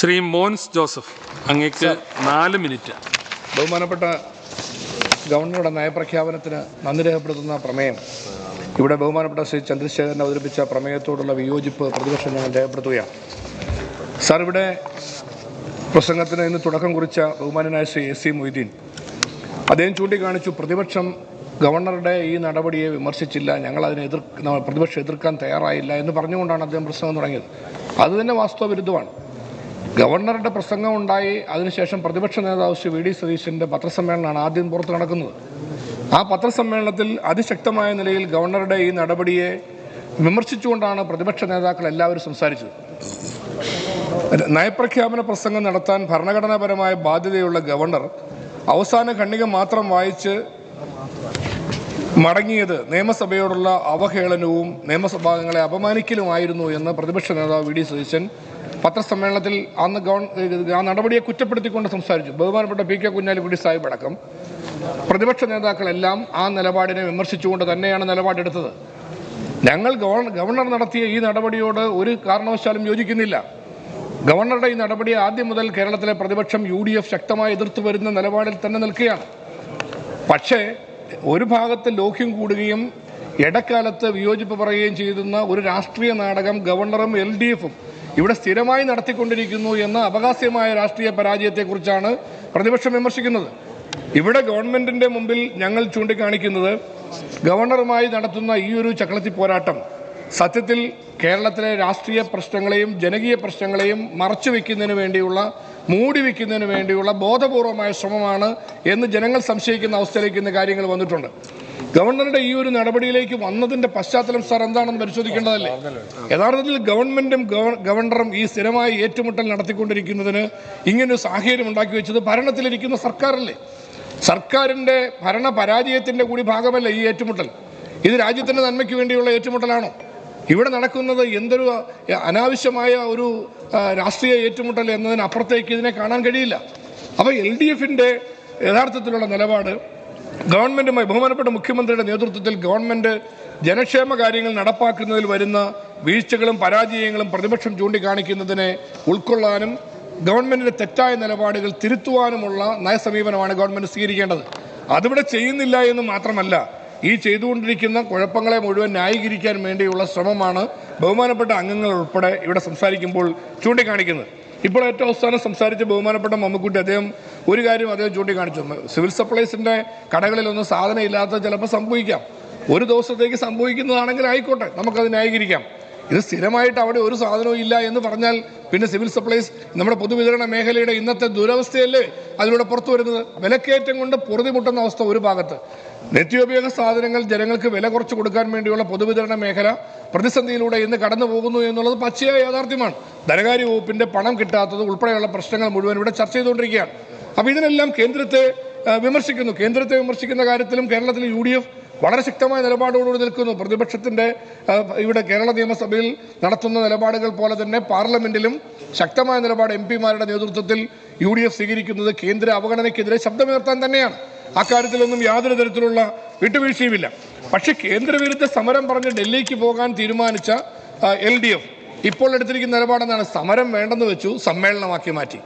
Shri Mons Joseph അങ്ങേക്ക് നാല് minute. ബഹുമാനപ്പെട്ട ഗവർണറുടെ നയപ്രഖ്യാപനത്തിന് നന്ദി രേഖപ്പെടുത്തുന്ന പ്രമേയം. ഇവിടെ ബഹുമാനപ്പെട്ട ശ്രീ ചന്ദ്രശേഖരൻ അവതരിപ്പിച്ച പ്രമേയത്തോടുള്ള വിയോജിപ്പ് പ്രതിപക്ഷം ഞങ്ങൾ രേഖപ്പെടുത്തുകയാണ്. സാർ ഇവിടെ പ്രസംഗത്തിന് ഇന്ന് തുടക്കം കുറിച്ച ബഹുമാനനായ ശ്രീ എസ് സി മൊയ്തീൻ. അദ്ദേഹം ചൂണ്ടിക്കാണിച്ചു പ്രതിപക്ഷം ഗവർണറുടെ ഈ നടപടിയെ വിമർശിച്ചില്ല ഞങ്ങൾ അതിനെ എതിർ പ്രതിപക്ഷം എതിർക്കാൻ തയ്യാറായില്ല എന്ന് പറഞ്ഞുകൊണ്ടാണ് അദ്ദേഹം പ്രസംഗം തുടങ്ങിയത്. അത് തന്നെ വാസ്തവ വിരുദ്ധമാണ് ഗവർണറുടെ പ്രസംഗം ഉണ്ടായി അതിനുശേഷം പ്രതിപക്ഷ നേതാവ് ശ്രീ വി ഡി സതീശന്റെ പത്രസമ്മേളനമാണ് ആദ്യം പുറത്ത് നടക്കുന്നത്. ആ പത്രസമ്മേളനത്തിൽ അതിശക്തമായ നിലയിൽ ഗവർണറുടെ ഈ നടപടിയെ വിമർശിച്ചുകൊണ്ടാണ് പ്രതിപക്ഷ നേതാക്കൾ എല്ലാവരും സംസാരിച്ചത്. നയപ്രഖ്യാപന പ്രസംഗം നടത്താൻ ഭരണഘടനാപരമായ ബാധ്യതയുള്ള ഗവർണർ അവസാന ഖണ്ഡിക മാത്രം വായിച്ച് മടങ്ങിയത് നിയമസഭയോടുള്ള അവഹേളനവും നിയമസഭാംഗങ്ങളെ അപമാനിക്കലുമായിരുന്നു എന്ന് പ്രതിപക്ഷ നേതാവ് വി ഡി സതീശൻ പത്രസമ്മേളനത്തിൽ അന്ന് ഗവൺ ആ നടപടിയെ കുറ്റപ്പെടുത്തിക്കൊണ്ട് സംസാരിച്ചു. ബഹുമാനപ്പെട്ട പി കെ കുഞ്ഞാലിക്കുട്ടി സാഹിബ് അടക്കം. പ്രതിപക്ഷ നേതാക്കളെല്ലാം ആ നിലപാടിനെ വിമർശിച്ചുകൊണ്ട് തന്നെയാണ് നിലപാടെടുത്തത്. ഞങ്ങൾ ഗവർണർ നടത്തിയ ഈ നടപടിയോട് ഒരു കാരണവശാലും യോജിക്കുന്നില്ല. ഗവർണറുടെ ഈ നടപടി ആദ്യം മുതൽ കേരളത്തിലെ പ്രതിപക്ഷം യു ഡി എഫ് ശക്തമായി എതിർത്തു വരുന്ന നിലപാടിൽ തന്നെ നിൽക്കുകയാണ്. പക്ഷേ ഒരു ഭാഗത്ത് ലോഹ്യം കൂടുകയും ഇടക്കാലത്ത് വിയോജിപ്പ് പറയുകയും ചെയ്യുന്ന ഒരു രാഷ്ട്രീയ നാടകം ഗവർണറും എൽ ഡി എഫും ഇവിടെ സ്ഥിരമായി നടത്തിക്കൊണ്ടിരിക്കുന്നു എന്ന അപകാസ്യമായ രാഷ്ട്രീയ പരാജയത്തെക്കുറിച്ചാണ് പ്രതിപക്ഷം വിമർശിക്കുന്നത്. ഇവിടെ ഗവൺമെന്റിന്റെ മുമ്പിൽ ഞങ്ങൾ ചൂണ്ടിക്കാണിക്കുന്നത് ഗവർണറുമായി നടത്തുന്ന ഈ ഒരു ചക്രത്തി പോരാട്ടം. സത്യത്തിൽ കേരളത്തിലെ രാഷ്ട്രീയ പ്രശ്നങ്ങളെയും ജനകീയ പ്രശ്നങ്ങളെയും മറച്ചു വയ്ക്കുന്നതിന് വേണ്ടിയുള്ള മൂടി വയ്ക്കുന്നതിന് വേണ്ടിയുള്ള ബോധപൂർവമായ ശ്രമമാണ് എന്ന് ജനങ്ങൾ സംശയിക്കുന്ന അവസ്ഥയിലേക്ക് ഇന്ന് കാര്യങ്ങൾ വന്നിട്ടുണ്ട്. ഗവർണറുടെ ഈ ഒരു നടപടിയിലേക്ക് വന്നതിന്റെ പശ്ചാത്തലം സാർ എന്താണെന്ന് പരിശോധിക്കേണ്ടതല്ലേ? യഥാർത്ഥത്തിൽ ഗവൺമെന്റും ഗവർണറും ഈ സ്ഥിരമായി ഏറ്റുമുട്ടൽ നടത്തിക്കൊണ്ടിരിക്കുന്നതിന് ഇങ്ങനൊരു സാഹചര്യം ഉണ്ടാക്കി വെച്ചത് ഭരണത്തിലിരിക്കുന്ന സർക്കാരല്ലേ? സർക്കാരിന്റെ ഭരണ പരാജയത്തിന്റെ കൂടി ഭാഗമല്ല ഈ ഏറ്റുമുട്ടൽ? ഇത് രാജ്യത്തിന്റെ നന്മയ്ക്ക് വേണ്ടിയുള്ള ഏറ്റുമുട്ടലാണോ? ഇവിടെ നടക്കുന്നത് എന്തൊരു അനാവശ്യമായ ഒരു രാഷ്ട്രീയ ഏറ്റുമുട്ടൽ എന്നതിനപ്പുറത്തേക്ക് ഇതിനെ കാണാൻ കഴിയില്ല. അപ്പോൾ എൽ ഡി എഫിന്റെ യഥാർത്ഥത്തിലുള്ള നിലപാട് ഗവൺമെന്റുമായി ബഹുമാനപ്പെട്ട മുഖ്യമന്ത്രിയുടെ നേതൃത്വത്തിൽ ഗവൺമെന്റ് ജനക്ഷേമ കാര്യങ്ങൾ നടപ്പാക്കുന്നതിൽ വരുന്ന വീഴ്ചകളും പരാജയങ്ങളും പ്രതിപക്ഷം ചൂണ്ടിക്കാണിക്കുന്നതിനെ ഉൾക്കൊള്ളാനും ഗവൺമെന്റിന്റെ തെറ്റായ നിലപാടുകൾ തിരുത്തുവാനുമുള്ള നയസമീപനമാണ് ഗവൺമെന്റ് സ്വീകരിക്കേണ്ടത്. അതിവിടെ ചെയ്യുന്നില്ല എന്ന് മാത്രമല്ല ഈ ചെയ്തുകൊണ്ടിരിക്കുന്ന കുഴപ്പങ്ങളെ മുഴുവൻ ന്യായീകരിക്കാൻ വേണ്ടിയുള്ള ശ്രമമാണ് ബഹുമാനപ്പെട്ട അംഗങ്ങൾ ഉൾപ്പെടെ ഇവിടെ സംസാരിക്കുമ്പോൾ ചൂണ്ടിക്കാണിക്കുന്നത്. ഇപ്പോൾ ഏറ്റവും അവസാനം സംസാരിച്ച ബഹുമാനപ്പെട്ട മമ്മക്കുട്ടി അദ്ദേഹം ഒരു കാര്യം അദ്ദേഹം ചൂണ്ടിക്കാണിച്ചു. സിവിൽ സപ്ലൈസിന്റെ കടകളിലൊന്നും സാധനം ഇല്ലാത്ത ചിലപ്പോൾ സംഭവിക്കാം. ഒരു ദിവസത്തേക്ക് സംഭവിക്കുന്നതാണെങ്കിൽ ആയിക്കോട്ടെ നമുക്കത് ന്യായീകരിക്കാം. ഇത് സ്ഥിരമായിട്ട് അവിടെ ഒരു സാധനവും ഇല്ല എന്ന് പറഞ്ഞാൽ പിന്നെ സിവിൽ സപ്ലൈസ് നമ്മുടെ പൊതുവിതരണ മേഖലയുടെ ഇന്നത്തെ ദുരവസ്ഥയല്ലേ അതിലൂടെ പുറത്തു വരുന്നത്? വിലക്കയറ്റം കൊണ്ട് പൊറുതിമുട്ടുന്ന അവസ്ഥ ഒരു ഭാഗത്ത്. നിത്യോപയോഗ സാധനങ്ങൾ ജനങ്ങൾക്ക് വില കുറച്ച് കൊടുക്കാൻ വേണ്ടിയുള്ള പൊതുവിതരണ മേഖല പ്രതിസന്ധിയിലൂടെ ഇന്ന് കടന്നു പോകുന്നു എന്നുള്ളത് പച്ചയായ യാഥാർത്ഥ്യമാണ്. ധനകാര്യ വകുപ്പിന്റെ പണം കിട്ടാത്തത് ഉൾപ്പെടെയുള്ള പ്രശ്നങ്ങൾ മുഴുവൻ ഇവിടെ ചർച്ച ചെയ്തുകൊണ്ടിരിക്കുകയാണ്. അപ്പോൾ ഇതിനെല്ലാം കേന്ദ്രത്തെ വിമർശിക്കുന്നു. കേന്ദ്രത്തെ വിമർശിക്കുന്ന കാര്യത്തിലും കേരളത്തിൽ യു വളരെ ശക്തമായ നിലപാടോടുകൂടി നിൽക്കുന്നു. പ്രതിപക്ഷത്തിന്റെ ഇവിടെ കേരള നിയമസഭയിൽ നടത്തുന്ന നിലപാടുകൾ പോലെ തന്നെ പാർലമെന്റിലും ശക്തമായ നിലപാട് എം പിമാരുടെ നേതൃത്വത്തിൽ യു ഡി എഫ് സ്വീകരിക്കുന്നത് കേന്ദ്ര അവഗണനയ്ക്കെതിരെ ശബ്ദമുയർത്താൻ തന്നെയാണ്. അക്കാര്യത്തിലൊന്നും യാതൊരു തരത്തിലുള്ള വിട്ടുവീഴ്ചയുമില്ല. പക്ഷേ കേന്ദ്രവിരുദ്ധ സമരം പറഞ്ഞ് ഡൽഹിക്ക് പോകാൻ തീരുമാനിച്ച എൽ ഡി എഫ് ഇപ്പോൾ എടുത്തിരിക്കുന്ന നിലപാടെന്നാണ് സമരം വേണ്ടെന്ന് വെച്ചു സമ്മേളനമാക്കി മാറ്റി.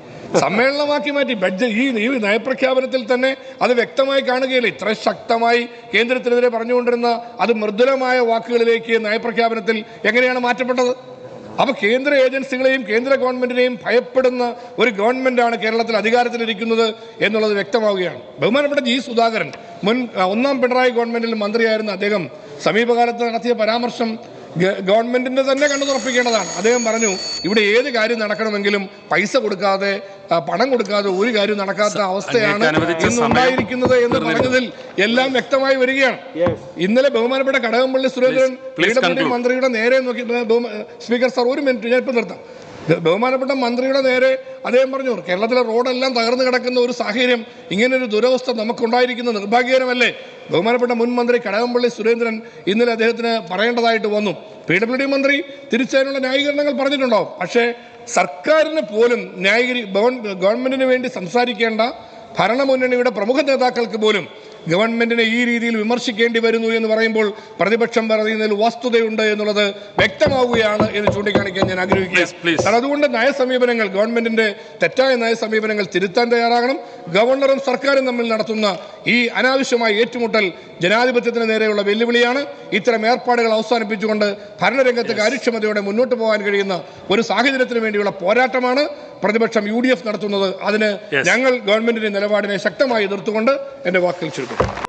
സമ്മേളനമാക്കി മാറ്റി. ബഡ്ജറ്റ് ഈ നയപ്രഖ്യാപനത്തിൽ തന്നെ അത് വ്യക്തമായി കാണുകയില്ല. ഇത്ര ശക്തമായി കേന്ദ്രത്തിനെതിരെ പറഞ്ഞുകൊണ്ടിരുന്ന അത് മൃദുലമായ വാക്കുകളിലേക്ക് നയപ്രഖ്യാപനത്തിൽ എങ്ങനെയാണ് മാറ്റപ്പെട്ടത്? അപ്പൊ കേന്ദ്ര ഏജൻസികളെയും കേന്ദ്ര ഗവൺമെന്റിനെയും ഭയപ്പെടുന്ന ഒരു ഗവൺമെന്റാണ് കേരളത്തിൽ അധികാരത്തിലിരിക്കുന്നത് എന്നുള്ളത് വ്യക്തമാവുകയാണ്. ബഹുമാനപ്പെട്ട ജി സുധാകരൻ മുൻ ഒന്നാം പിണറായി ഗവൺമെന്റിൽ മന്ത്രിയായിരുന്ന അദ്ദേഹം സമീപകാലത്ത് നടത്തിയ പരാമർശം ഗവൺമെന്റിന്റെ തന്നെ കണ്ണു തുറപ്പിക്കേണ്ടതാണ്. അദ്ദേഹം പറഞ്ഞു ഇവിടെ ഏത് കാര്യം നടക്കണമെങ്കിലും പൈസ കൊടുക്കാതെ പണം കൊടുക്കാതെ ഒരു കാര്യം നടക്കാത്ത അവസ്ഥയാണ് ഇന്നുണ്ടായിരിക്കുന്നത് ഇന്ന് ഉണ്ടായിരിക്കുന്നത് എന്ന് പറഞ്ഞതിൽ എല്ലാം വ്യക്തമായി വരികയാണ്. ഇന്നലെ ബഹുമാനപ്പെട്ട കടകംപള്ളി സുരേന്ദ്രൻ മന്ത്രിയുടെ നേരെ നോക്കി സ്പീക്കർ സാർ ഒരു മിനിറ്റ് ഞാൻ ഇപ്പം നിർത്താം. ബഹുമാനപ്പെട്ട മന്ത്രിയുടെ നേരെ അദ്ദേഹം പറഞ്ഞു കേരളത്തിലെ റോഡെല്ലാം തകർന്നു കിടക്കുന്ന ഒരു സാഹചര്യം ഇങ്ങനൊരു ദുരവസ്ഥ നമുക്കുണ്ടായിരിക്കുന്ന നിർഭാഗ്യകരമല്ലേ? ബഹുമാനപ്പെട്ട മുൻ മന്ത്രി കടകംപള്ളി സുരേന്ദ്രൻ ഇന്നലെ അദ്ദേഹത്തിന് പറയേണ്ടതായിട്ട് വന്നു. പി ഡബ്ല്യു ഡി മന്ത്രി തിരിച്ചതിനുള്ള ന്യായീകരണങ്ങൾ പറഞ്ഞിട്ടുണ്ടോ? പക്ഷേ സർക്കാരിന് പോലും ന്യായീകരി ഗവൺമെന്റിന് വേണ്ടി സംസാരിക്കേണ്ട ഭരണമുന്നണിയുടെ പ്രമുഖ നേതാക്കൾക്ക് പോലും ഗവൺമെന്റിനെ ഈ രീതിയിൽ വിമർശിക്കേണ്ടി വരുന്നു എന്ന് പറയുമ്പോൾ പ്രതിപക്ഷം പറയുന്നതിൽ വസ്തുതയുണ്ട് എന്നുള്ളത് വ്യക്തമാവുകയാണ് എന്ന് ചൂണ്ടിക്കാണിക്കാൻ ഞാൻ ആഗ്രഹിക്കുകയാണ്. അതുകൊണ്ട് നയസമീപനങ്ങൾ ഗവൺമെന്റിന്റെ തെറ്റായ നയസമീപനങ്ങൾ തിരുത്താൻ തയ്യാറാകണം. ഗവർണറും സർക്കാരും തമ്മിൽ നടത്തുന്ന ഈ അനാവശ്യമായ ഏറ്റുമുട്ടൽ ജനാധിപത്യത്തിന് നേരെയുള്ള വെല്ലുവിളിയാണ്. ഇത്തരം ഏർപ്പാടുകൾ അവസാനിപ്പിച്ചുകൊണ്ട് ഭരണരംഗത്ത് കാര്യക്ഷമതയോടെ മുന്നോട്ട് പോകാൻ കഴിയുന്ന ഒരു സാഹചര്യത്തിന് വേണ്ടിയുള്ള പോരാട്ടമാണ്. പ്രതിപക്ഷം യു ഡി എഫ് നടത്തുന്നത് അതിന് ഞങ്ങൾ ഗവൺമെന്റിന്റെ നിലപാടിനെ ശക്തമായി എതിർത്തുകൊണ്ട് എന്റെ വാക്കുകൾ ചുരുക്കും